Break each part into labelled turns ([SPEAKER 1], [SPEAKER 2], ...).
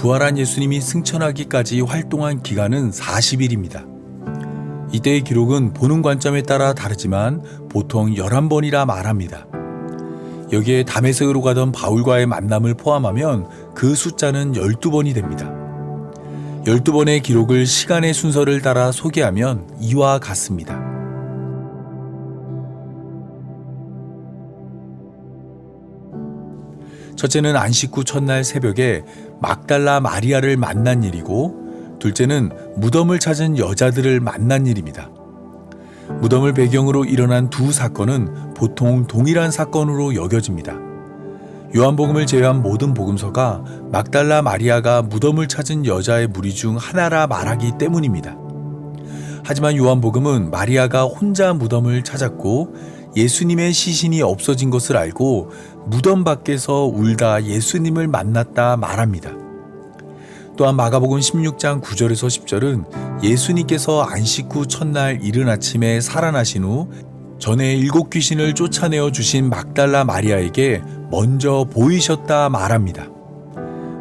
[SPEAKER 1] 부활한 예수님이 승천하기까지 활동한 기간은 40일입니다. 이때의 기록은 보는 관점에 따라 다르지만 보통 11번이라 말합니다. 여기에 담에색으로 가던 바울과의 만남을 포함하면 그 숫자는 12번이 됩니다. 12번의 기록을 시간의 순서를 따라 소개하면 이와 같습니다. 첫째는 안식 후 첫날 새벽에 막달라 마리아를 만난 일이고, 둘째는 무덤을 찾은 여자들을 만난 일입니다. 무덤을 배경으로 일어난 두 사건은 보통 동일한 사건으로 여겨집니다. 요한복음을 제외한 모든 복음서가 막달라 마리아가 무덤을 찾은 여자의 무리 중 하나라 말하기 때문입니다. 하지만 요한복음은 마리아가 혼자 무덤을 찾았고 예수님의 시신이 없어진 것을 알고 무덤 밖에서 울다 예수님을 만났다 말합니다. 또한 마가복음 16장 9절에서 10절은 예수님께서 안식 후 첫날 이른 아침에 살아나신 후 전에 일곱 귀신을 쫓아내어 주신 막달라 마리아에게 먼저 보이셨다 말합니다.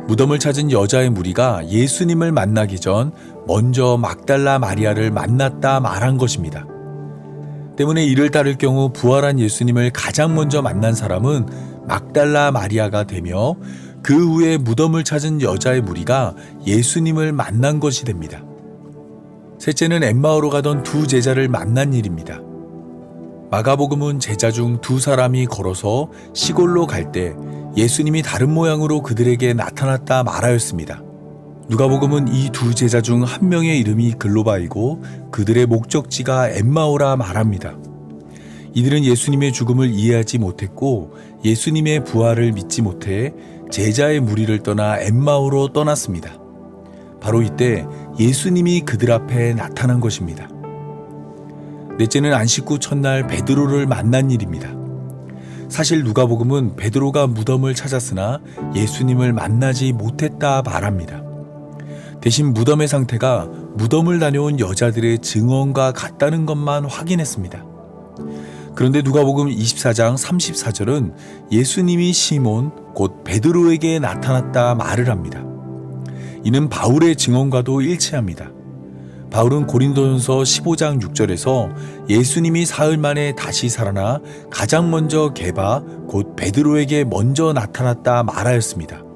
[SPEAKER 1] 무덤을 찾은 여자의 무리가 예수님을 만나기 전 먼저 막달라 마리아를 만났다 말한 것입니다. 때문에 이를 따를 경우 부활한 예수님을 가장 먼저 만난 사람은 막달라 마리아가 되며 그 후에 무덤을 찾은 여자의 무리가 예수님을 만난 것이 됩니다. 셋째는 엠마오로 가던 두 제자를 만난 일입니다. 마가복음은 제자 중 두 사람이 걸어서 시골로 갈 때 예수님이 다른 모양으로 그들에게 나타났다 말하였습니다. 누가복음은 이 두 제자 중 한 명의 이름이 글로바이고 그들의 목적지가 엠마오라 말합니다. 이들은 예수님의 죽음을 이해하지 못했고 예수님의 부활을 믿지 못해 제자의 무리를 떠나 엠마오로 떠났습니다. 바로 이때 예수님이 그들 앞에 나타난 것입니다. 넷째는 안식 후 첫날 베드로를 만난 일입니다. 사실 누가복음은 베드로가 무덤을 찾았으나 예수님을 만나지 못했다 말합니다. 대신 무덤의 상태가 무덤을 다녀온 여자들의 증언과 같다는 것만 확인했습니다. 그런데 누가복음 24장 34절은 예수님이 시몬 곧 베드로에게 나타났다 말을 합니다. 이는 바울의 증언과도 일치합니다. 바울은 고린도전서 15장 6절에서 예수님이 사흘 만에 다시 살아나 가장 먼저 개바 곧 베드로에게 먼저 나타났다 말하였습니다.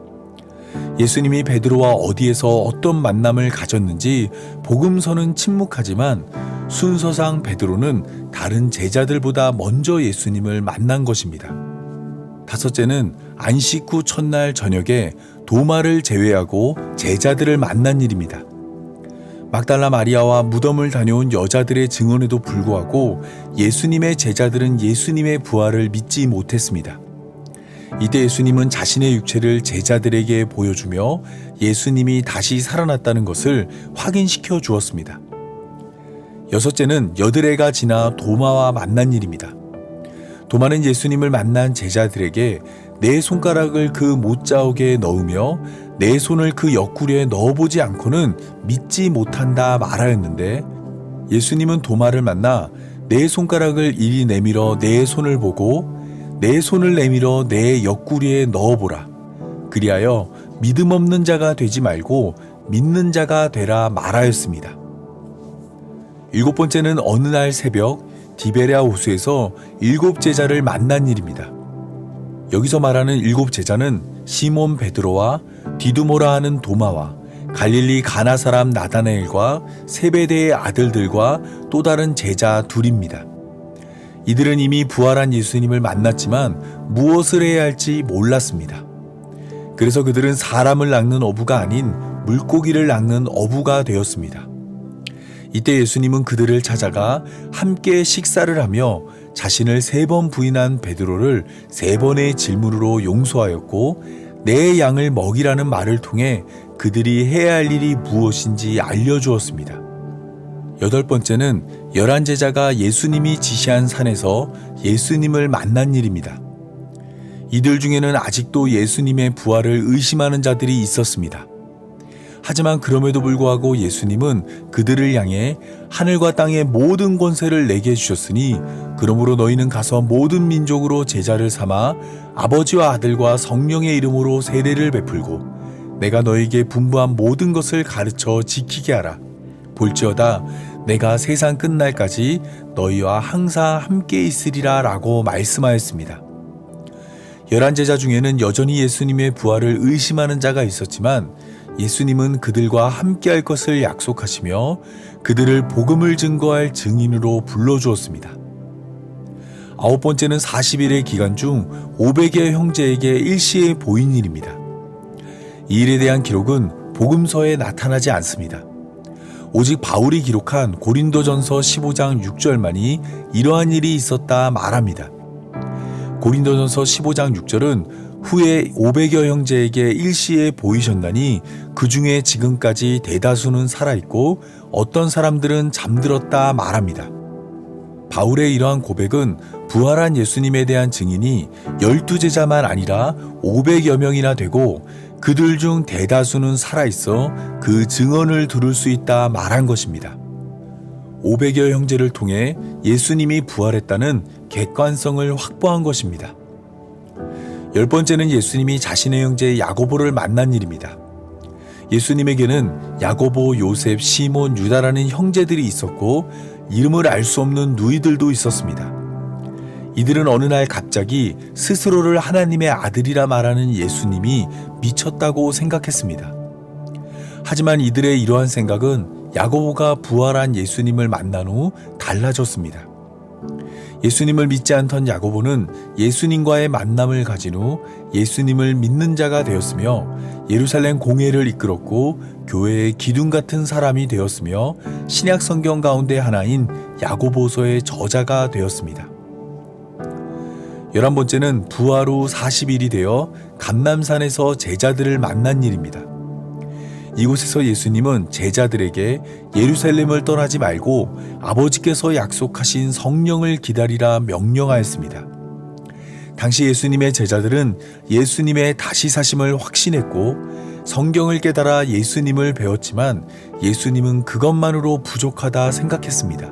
[SPEAKER 1] 예수님이 베드로와 어디에서 어떤 만남을 가졌는지 복음서는 침묵하지만 순서상 베드로는 다른 제자들보다 먼저 예수님을 만난 것입니다. 다섯째는 안식 후 첫날 저녁에 도마를 제외하고 제자들을 만난 일입니다. 막달라 마리아와 무덤을 다녀온 여자들의 증언에도 불구하고 예수님의 제자들은 예수님의 부활을 믿지 못했습니다. 이때 예수님은 자신의 육체를 제자들에게 보여주며 예수님이 다시 살아났다는 것을 확인시켜 주었습니다. 여섯째는 여드레가 지나 도마와 만난 일입니다. 도마는 예수님을 만난 제자들에게 내 손가락을 그 못자옥에 넣으며 내 손을 그 옆구리에 넣어보지 않고는 믿지 못한다 말하였는데 예수님은 도마를 만나 내 손가락을 이리 내밀어 내 손을 보고 내 손을 내밀어 내 옆구리에 넣어보라. 그리하여 믿음 없는 자가 되지 말고 믿는 자가 되라 말하였습니다. 일곱 번째는 어느 날 새벽 디베레아 호수에서 일곱 제자를 만난 일입니다. 여기서 말하는 일곱 제자는 시몬 베드로와 디두모라 하는 도마와 갈릴리 가나 사람 나다나엘과 세베대의 아들들과 또 다른 제자 둘입니다. 이들은 이미 부활한 예수님을 만났지만 무엇을 해야 할지 몰랐습니다. 그래서 그들은 사람을 낚는 어부가 아닌 물고기를 낚는 어부가 되었습니다. 이때 예수님은 그들을 찾아가 함께 식사를 하며 자신을 세 번 부인한 베드로를 세 번의 질문으로 용서하였고 내 양을 먹이라는 말을 통해 그들이 해야 할 일이 무엇인지 알려주었습니다. 여덟 번째는 열한 제자가 예수님이 지시한 산에서 예수님을 만난 일입니다. 이들 중에는 아직도 예수님의 부활을 의심하는 자들이 있었습니다. 하지만 그럼에도 불구하고 예수님은 그들을 향해 하늘과 땅의 모든 권세를 내게 해주셨으니 그러므로 너희는 가서 모든 민족으로 제자를 삼아 아버지와 아들과 성령의 이름으로 세례를 베풀고 내가 너에게 분부한 모든 것을 가르쳐 지키게 하라. 볼지어다 내가 세상 끝날까지 너희와 항상 함께 있으리라 라고 말씀하였습니다. 열한 제자 중에는 여전히 예수님의 부활을 의심하는 자가 있었지만 예수님은 그들과 함께 할 것을 약속하시며 그들을 복음을 증거할 증인으로 불러주었습니다. 아홉 번째는 40일의 기간 중 500여 형제에게 일시에 보인 일입니다. 이 일에 대한 기록은 복음서에 나타나지 않습니다. 오직 바울이 기록한 고린도전서 15장 6절만이 이러한 일이 있었다 말합니다. 고린도전서 15장 6절은 후에 500여 형제에게 일시에 보이셨나니 그 중에 지금까지 대다수는 살아있고 어떤 사람들은 잠들었다 말합니다. 바울의 이러한 고백은 부활한 예수님에 대한 증인이 열두 제자만 아니라 500여 명이나 되고 그들 중 대다수는 살아있어 그 증언을 들을 수 있다 말한 것입니다. 500여 형제를 통해 예수님이 부활했다는 객관성을 확보한 것입니다. 열 번째는 예수님이 자신의 형제 야고보를 만난 일입니다. 예수님에게는 야고보, 요셉, 시몬, 유다라는 형제들이 있었고 이름을 알 수 없는 누이들도 있었습니다. 이들은 어느 날 갑자기 스스로를 하나님의 아들이라 말하는 예수님이 미쳤다고 생각했습니다. 하지만 이들의 이러한 생각은 야고보가 부활한 예수님을 만난 후 달라졌습니다. 예수님을 믿지 않던 야고보는 예수님과의 만남을 가진 후 예수님을 믿는 자가 되었으며 예루살렘 공회를 이끌었고 교회의 기둥 같은 사람이 되었으며 신약 성경 가운데 하나인 야고보서의 저자가 되었습니다. 열한 번째는 후 40일이 되어 감남산에서 제자들을 만난 일입니다. 이곳에서 예수님은 제자들에게 예루살렘을 떠나지 말고 아버지께서 약속하신 성령을 기다리라 명령하였습니다. 당시 예수님의 제자들은 예수님의 다시 사심을 확신했고 성경을 깨달아 예수님을 배웠지만 예수님은 그것만으로 부족하다 생각했습니다.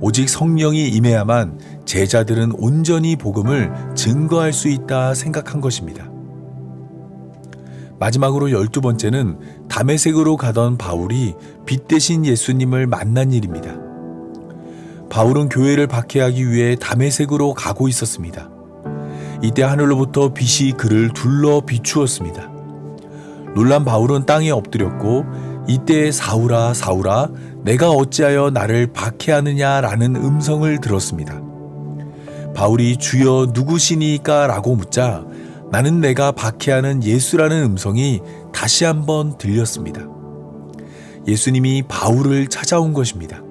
[SPEAKER 1] 오직 성령이 임해야만 제자들은 온전히 복음을 증거할 수 있다 생각한 것입니다. 마지막으로 열두 번째는 담에색으로 가던 바울이 빛 대신 예수님을 만난 일입니다. 바울은 교회를 박해하기 위해 담에색으로 가고 있었습니다. 이때 하늘로부터 빛이 그를 둘러 비추었습니다. 놀란 바울은 땅에 엎드렸고 이때 사울아 사울아 내가 어찌하여 나를 박해하느냐라는 음성을 들었습니다. 바울이 주여 누구시니까 라고 묻자 나는 내가 박해하는 예수라는 음성이 다시 한번 들렸습니다. 예수님이 바울을 찾아온 것입니다.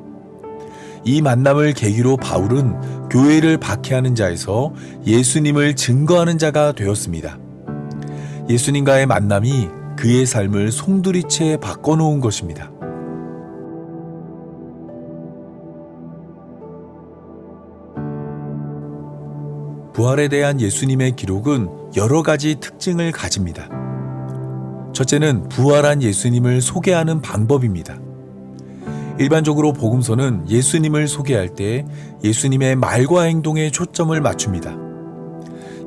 [SPEAKER 1] 이 만남을 계기로 바울은 교회를 박해하는 자에서 예수님을 증거하는 자가 되었습니다. 예수님과의 만남이 그의 삶을 송두리째 바꿔놓은 것입니다. 부활에 대한 예수님의 기록은 여러 가지 특징을 가집니다. 첫째는 부활한 예수님을 소개하는 방법입니다. 일반적으로 복음서는 예수님을 소개할 때 예수님의 말과 행동에 초점을 맞춥니다.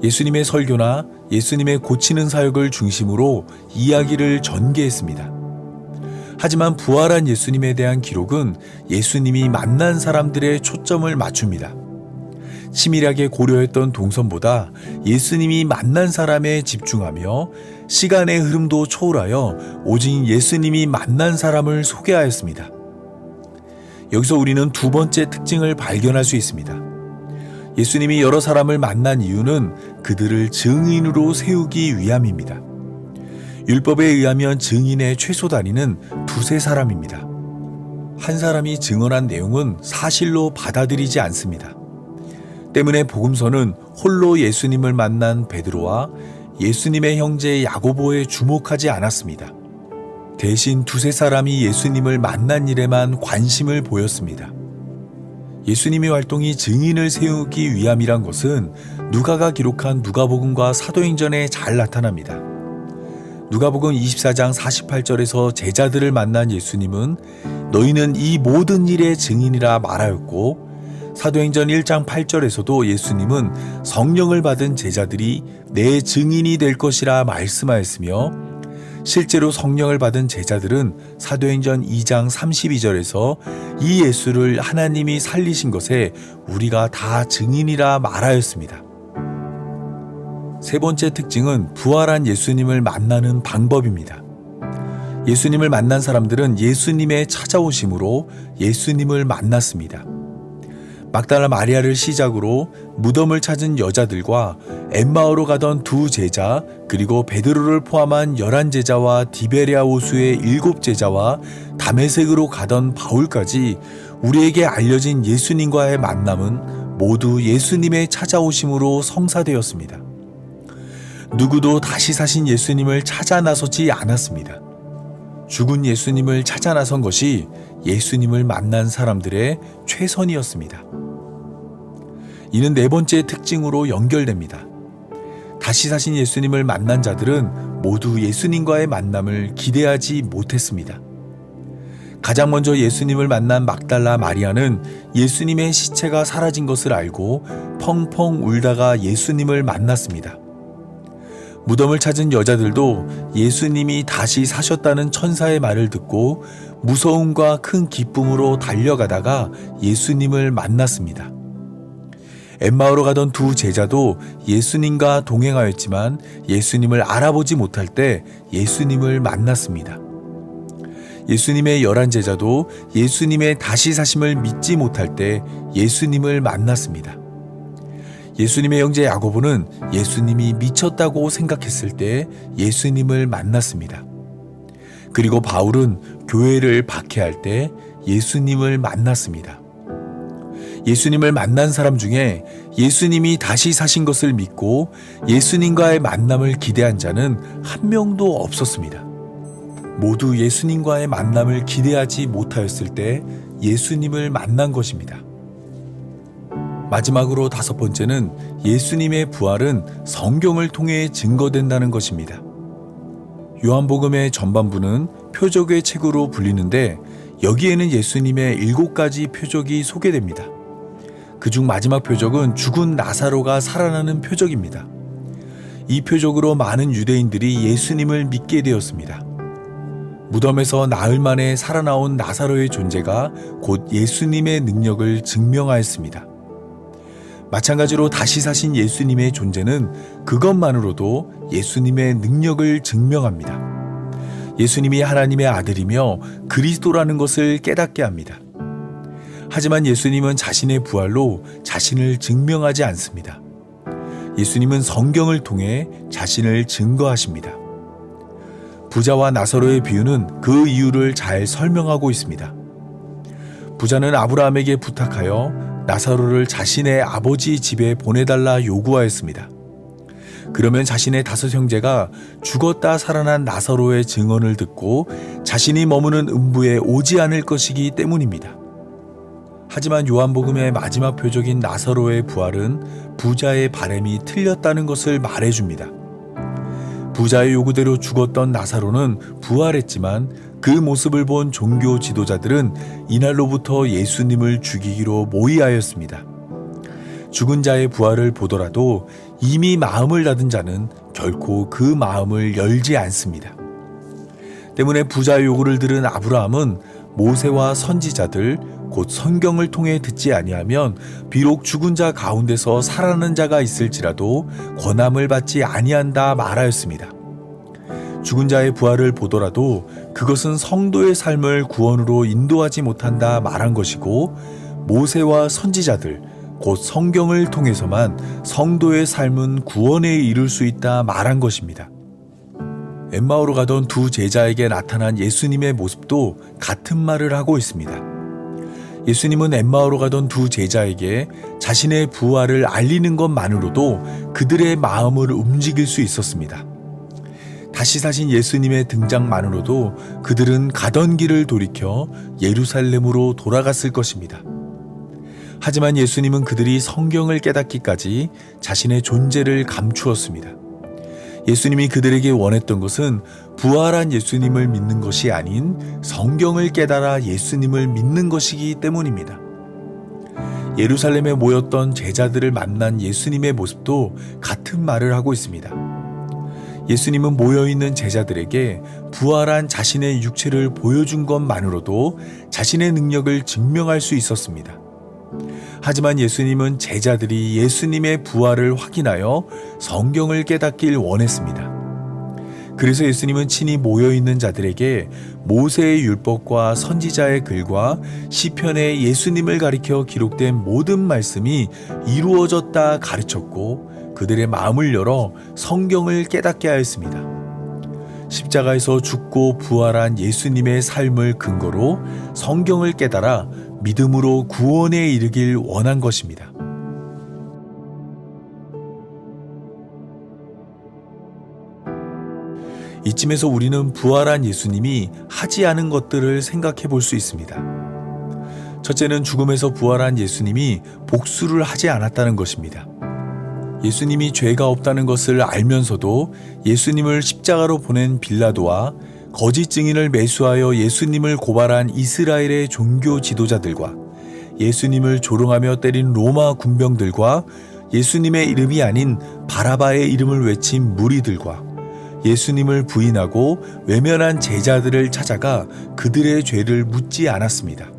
[SPEAKER 1] 예수님의 설교나 예수님의 고치는 사역을 중심으로 이야기를 전개했습니다. 하지만 부활한 예수님에 대한 기록은 예수님이 만난 사람들의 초점을 맞춥니다. 치밀하게 고려했던 동선보다 예수님이 만난 사람에 집중하며 시간의 흐름도 초월하여 오직 예수님이 만난 사람을 소개하였습니다. 여기서 우리는 두 번째 특징을 발견할 수 있습니다. 예수님이 여러 사람을 만난 이유는 그들을 증인으로 세우기 위함입니다. 율법에 의하면 증인의 최소 단위는 두세 사람입니다. 한 사람이 증언한 내용은 사실로 받아들이지 않습니다. 때문에 복음서는 홀로 예수님을 만난 베드로와 예수님의 형제 야고보에 주목하지 않았습니다. 대신 두세 사람이 예수님을 만난 일에만 관심을 보였습니다. 예수님의 활동이 증인을 세우기 위함이란 것은 누가가 기록한 누가복음과 사도행전에 잘 나타납니다. 누가복음 24장 48절에서 제자들을 만난 예수님은 너희는 이 모든 일의 증인이라 말하였고 사도행전 1장 8절에서도 예수님은 성령을 받은 제자들이 내 증인이 될 것이라 말씀하였으며 실제로 성령을 받은 제자들은 사도행전 2장 32절에서 이 예수를 하나님이 살리신 것에 우리가 다 증인이라 말하였습니다. 세 번째 특징은 부활한 예수님을 만나는 방법입니다. 예수님을 만난 사람들은 예수님의 찾아오심으로 예수님을 만났습니다. 막달라 마리아를 시작으로 무덤을 찾은 여자들과 엠마오로 가던 두 제자 그리고 베드로를 포함한 열한 제자와 디베리아 호수의 일곱 제자와 담에색으로 가던 바울까지 우리에게 알려진 예수님과의 만남은 모두 예수님의 찾아오심으로 성사되었습니다. 누구도 다시 사신 예수님을 찾아 나서지 않았습니다. 죽은 예수님을 찾아 나선 것이 예수님을 만난 사람들의 최선이었습니다. 이는 네 번째 특징으로 연결됩니다. 다시 사신 예수님을 만난 자들은 모두 예수님과의 만남을 기대하지 못했습니다. 가장 먼저 예수님을 만난 막달라 마리아는 예수님의 시체가 사라진 것을 알고 펑펑 울다가 예수님을 만났습니다. 무덤을 찾은 여자들도 예수님이 다시 사셨다는 천사의 말을 듣고 무서움과 큰 기쁨으로 달려가다가 예수님을 만났습니다. 엠마오로 가던 두 제자도 예수님과 동행하였지만 예수님을 알아보지 못할 때 예수님을 만났습니다. 예수님의 열한 제자도 예수님의 다시 사심을 믿지 못할 때 예수님을 만났습니다. 예수님의 형제 야고보는 예수님이 미쳤다고 생각했을 때 예수님을 만났습니다. 그리고 바울은 교회를 박해할 때 예수님을 만났습니다. 예수님을 만난 사람 중에 예수님이 다시 사신 것을 믿고 예수님과의 만남을 기대한 자는 한 명도 없었습니다. 모두 예수님과의 만남을 기대하지 못하였을 때 예수님을 만난 것입니다. 마지막으로 다섯 번째는 예수님의 부활은 성경을 통해 증거된다는 것입니다. 요한복음의 전반부는 표적의 책으로 불리는데 여기에는 예수님의 일곱 가지 표적이 소개됩니다. 그중 마지막 표적은 죽은 나사로가 살아나는 표적입니다. 이 표적으로 많은 유대인들이 예수님을 믿게 되었습니다. 무덤에서 나흘 만에 살아나온 나사로의 존재가 곧 예수님의 능력을 증명하였습니다. 마찬가지로 다시 사신 예수님의 존재는 그것만으로도 예수님의 능력을 증명합니다. 예수님이 하나님의 아들이며 그리스도라는 것을 깨닫게 합니다. 하지만 예수님은 자신의 부활로 자신을 증명하지 않습니다. 예수님은 성경을 통해 자신을 증거하십니다. 부자와 나사로의 비유는 그 이유를 잘 설명하고 있습니다. 부자는 아브라함에게 부탁하여 나사로를 자신의 아버지 집에 보내달라 요구하였습니다. 그러면 자신의 다섯 형제가 죽었다 살아난 나사로의 증언을 듣고 자신이 머무는 음부에 오지 않을 것이기 때문입니다. 하지만 요한복음의 마지막 표적인 나사로의 부활은 부자의 바램이 틀렸다는 것을 말해줍니다. 부자의 요구대로 죽었던 나사로는 부활했지만 그 모습을 본 종교 지도자들은 이날로부터 예수님을 죽이기로 모의하였습니다. 죽은 자의 부활을 보더라도 이미 마음을 닫은 자는 결코 그 마음을 열지 않습니다. 때문에 부자의 요구를 들은 아브라함은 모세와 선지자들 곧 성경을 통해 듣지 아니하면 비록 죽은 자 가운데서 살아나는 자가 있을지라도 권함을 받지 아니한다 말하였습니다. 죽은 자의 부활을 보더라도 그것은 성도의 삶을 구원으로 인도하지 못한다 말한 것이고 모세와 선지자들 곧 성경을 통해서만 성도의 삶은 구원에 이를 수 있다 말한 것입니다. 엠마오로 가던 두 제자에게 나타난 예수님의 모습도 같은 말을 하고 있습니다. 예수님은 엠마오로 가던 두 제자에게 자신의 부활을 알리는 것만으로도 그들의 마음을 움직일 수 있었습니다. 다시 사신 예수님의 등장만으로도 그들은 가던 길을 돌이켜 예루살렘으로 돌아갔을 것입니다. 하지만 예수님은 그들이 성경을 깨닫기까지 자신의 존재를 감추었습니다. 예수님이 그들에게 원했던 것은 부활한 예수님을 믿는 것이 아닌 성경을 깨달아 예수님을 믿는 것이기 때문입니다. 예루살렘에 모였던 제자들을 만난 예수님의 모습도 같은 말을 하고 있습니다. 예수님은 모여있는 제자들에게 부활한 자신의 육체를 보여준 것만으로도 자신의 능력을 증명할 수 있었습니다. 하지만 예수님은 제자들이 예수님의 부활을 확인하여 성경을 깨닫길 원했습니다. 그래서 예수님은 친히 모여 있는 자들에게 모세의 율법과 선지자의 글과 시편에 예수님을 가리켜 기록된 모든 말씀이 이루어졌다 가르쳤고 그들의 마음을 열어 성경을 깨닫게 하였습니다. 십자가에서 죽고 부활한 예수님의 삶을 근거로 성경을 깨달아 믿음으로 구원에 이르길 원한 것입니다. 이쯤에서 우리는 부활한 예수님이 하지 않은 것들을 생각해 볼 수 있습니다. 첫째는 죽음에서 부활한 예수님이 복수를 하지 않았다는 것입니다. 예수님이 죄가 없다는 것을 알면서도 예수님을 십자가로 보낸 빌라도와 거짓 증인을 매수하여 예수님을 고발한 이스라엘의 종교 지도자들과 예수님을 조롱하며 때린 로마 군병들과 예수님의 이름이 아닌 바라바의 이름을 외친 무리들과 예수님을 부인하고 외면한 제자들을 찾아가 그들의 죄를 묻지 않았습니다.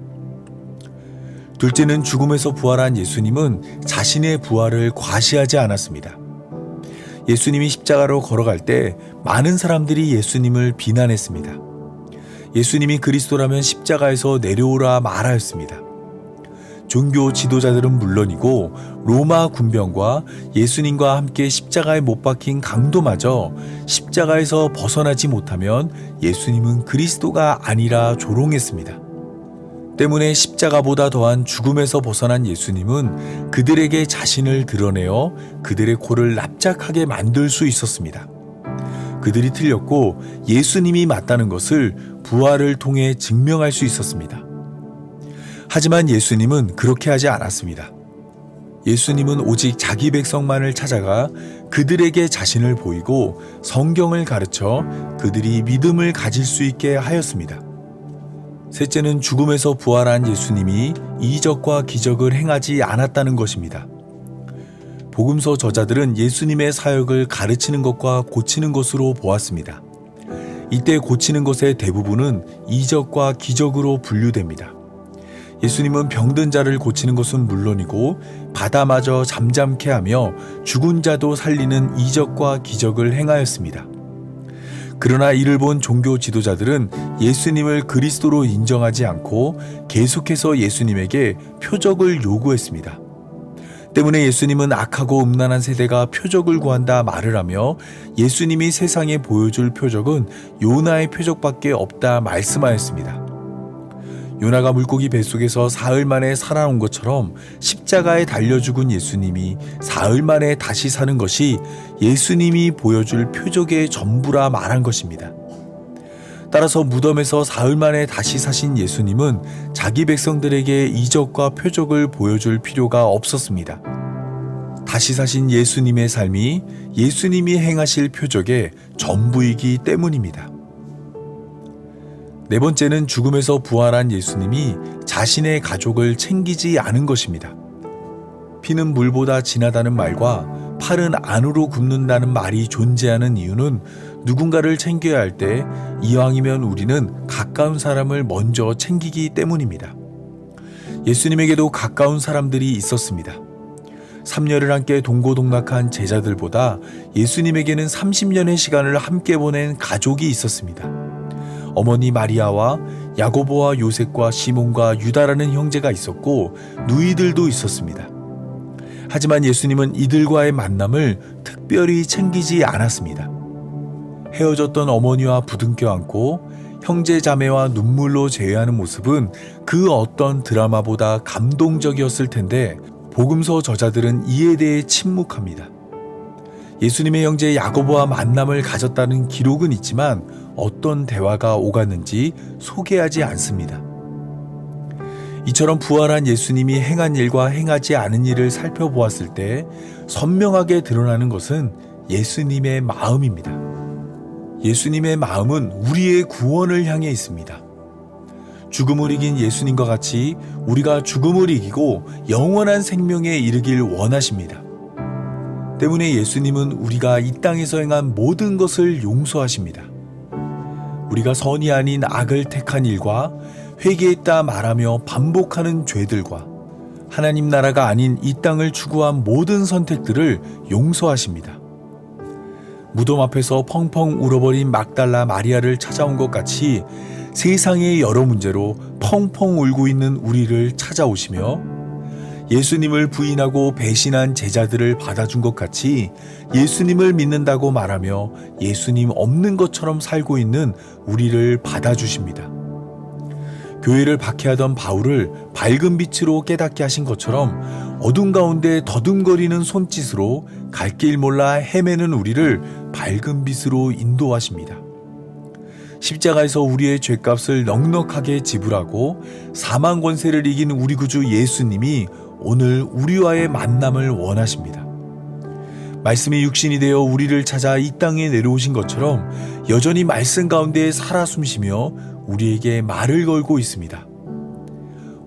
[SPEAKER 1] 둘째는 죽음에서 부활한 예수님은 자신의 부활을 과시하지 않았습니다. 예수님이 십자가로 걸어갈 때 많은 사람들이 예수님을 비난했습니다. 예수님이 그리스도라면 십자가에서 내려오라 말하였습니다. 종교 지도자들은 물론이고 로마 군병과 예수님과 함께 십자가에 못 박힌 강도마저 십자가에서 벗어나지 못하면 예수님은 그리스도가 아니라 조롱했습니다. 때문에 십자가보다 더한 죽음에서 벗어난 예수님은 그들에게 자신을 드러내어 그들의 코를 납작하게 만들 수 있었습니다. 그들이 틀렸고 예수님이 맞다는 것을 부활을 통해 증명할 수 있었습니다. 하지만 예수님은 그렇게 하지 않았습니다. 예수님은 오직 자기 백성만을 찾아가 그들에게 자신을 보이고 성경을 가르쳐 그들이 믿음을 가질 수 있게 하였습니다. 셋째는 죽음에서 부활한 예수님이 이적과 기적을 행하지 않았다는 것입니다. 복음서 저자들은 예수님의 사역을 가르치는 것과 고치는 것으로 보았습니다. 이때 고치는 것의 대부분은 이적과 기적으로 분류됩니다. 예수님은 병든 자를 고치는 것은 물론이고 바다마저 잠잠케 하며 죽은 자도 살리는 이적과 기적을 행하였습니다. 그러나 이를 본 종교 지도자들은 예수님을 그리스도로 인정하지 않고 계속해서 예수님에게 표적을 요구했습니다. 때문에 예수님은 악하고 음란한 세대가 표적을 구한다 말을 하며 예수님이 세상에 보여줄 표적은 요나의 표적밖에 없다 말씀하였습니다. 요나가 물고기 뱃속에서 사흘 만에 살아온 것처럼 십자가에 달려 죽은 예수님이 사흘 만에 다시 사는 것이 예수님이 보여줄 표적의 전부라 말한 것입니다. 따라서 무덤에서 사흘 만에 다시 사신 예수님은 자기 백성들에게 이적과 표적을 보여줄 필요가 없었습니다. 다시 사신 예수님의 삶이 예수님이 행하실 표적의 전부이기 때문입니다. 네 번째는 죽음에서 부활한 예수님이 자신의 가족을 챙기지 않은 것입니다. 피는 물보다 진하다는 말과 팔은 안으로 굽는다는 말이 존재하는 이유는 누군가를 챙겨야 할 때 이왕이면 우리는 가까운 사람을 먼저 챙기기 때문입니다. 예수님에게도 가까운 사람들이 있었습니다. 3년을 함께 동고동락한 제자들보다 예수님에게는 30년의 시간을 함께 보낸 가족이 있었습니다. 어머니 마리아와 야고보와 요셉과 시몬과 유다라는 형제가 있었고 누이들도 있었습니다. 하지만 예수님은 이들과의 만남을 특별히 챙기지 않았습니다. 헤어졌던 어머니와 부둥켜 안고 형제 자매와 눈물로 제외하는 모습은 그 어떤 드라마보다 감동적이었을 텐데 복음서 저자들은 이에 대해 침묵합니다. 예수님의 형제 야고보와 만남을 가졌다는 기록은 있지만 어떤 대화가 오갔는지 소개하지 않습니다. 이처럼 부활한 예수님이 행한 일과 행하지 않은 일을 살펴보았을 때 선명하게 드러나는 것은 예수님의 마음입니다. 예수님의 마음은 우리의 구원을 향해 있습니다. 죽음을 이긴 예수님과 같이 우리가 죽음을 이기고 영원한 생명에 이르길 원하십니다. 때문에 예수님은 우리가 이 땅에서 행한 모든 것을 용서하십니다. 우리가 선이 아닌 악을 택한 일과 회개했다 말하며 반복하는 죄들과 하나님 나라가 아닌 이 땅을 추구한 모든 선택들을 용서하십니다. 무덤 앞에서 펑펑 울어버린 막달라 마리아를 찾아온 것 같이 세상의 여러 문제로 펑펑 울고 있는 우리를 찾아오시며 예수님을 부인하고 배신한 제자들을 받아준 것 같이 예수님을 믿는다고 말하며 예수님 없는 것처럼 살고 있는 우리를 받아주십니다. 교회를 박해하던 바울을 밝은 빛으로 깨닫게 하신 것처럼 어둠 가운데 더듬거리는 손짓으로 갈 길 몰라 헤매는 우리를 밝은 빛으로 인도하십니다. 십자가에서 우리의 죄값을 넉넉하게 지불하고 사망 권세를 이긴 우리 구주 예수님이 오늘 우리와의 만남을 원하십니다. 말씀이 육신이 되어 우리를 찾아 이 땅에 내려오신 것처럼 여전히 말씀 가운데 살아 숨쉬며 우리에게 말을 걸고 있습니다.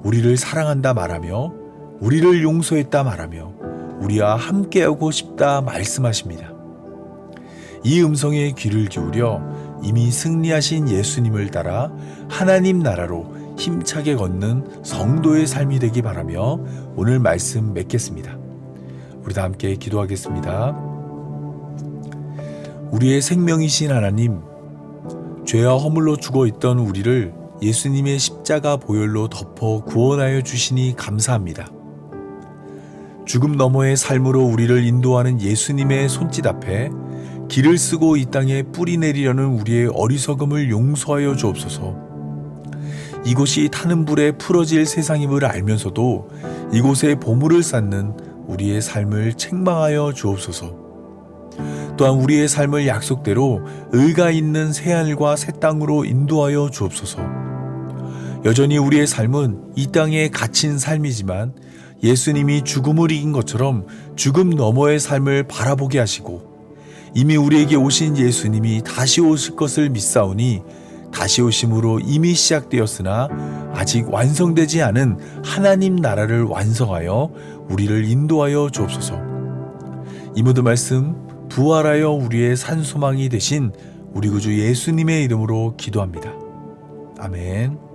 [SPEAKER 1] 우리를 사랑한다 말하며 우리를 용서했다 말하며 우리와 함께하고 싶다 말씀하십니다. 이 음성에 귀를 기울여 이미 승리하신 예수님을 따라 하나님 나라로 힘차게 걷는 성도의 삶이 되기 바라며 오늘 말씀 맺겠습니다. 우리 다 함께 기도하겠습니다. 우리의 생명이신 하나님, 죄와 허물로 죽어 있던 우리를 예수님의 십자가 보혈로 덮어 구원하여 주시니 감사합니다. 죽음 너머의 삶으로 우리를 인도하는 예수님의 손짓 앞에 길을 쓰고 이 땅에 뿌리 내리려는 우리의 어리석음을 용서하여 주옵소서. 이곳이 타는 불에 풀어질 세상임을 알면서도 이곳에 보물을 쌓는 우리의 삶을 책망하여 주옵소서. 또한 우리의 삶을 약속대로 의가 있는 새하늘과 새 땅으로 인도하여 주옵소서. 여전히 우리의 삶은 이 땅에 갇힌 삶이지만 예수님이 죽음을 이긴 것처럼 죽음 너머의 삶을 바라보게 하시고 이미 우리에게 오신 예수님이 다시 오실 것을 믿사오니 다시 오심으로 이미 시작되었으나 아직 완성되지 않은 하나님 나라를 완성하여 우리를 인도하여 주옵소서. 이 모든 말씀 부활하여 우리의 산소망이 되신 우리 구주 예수님의 이름으로 기도합니다. 아멘.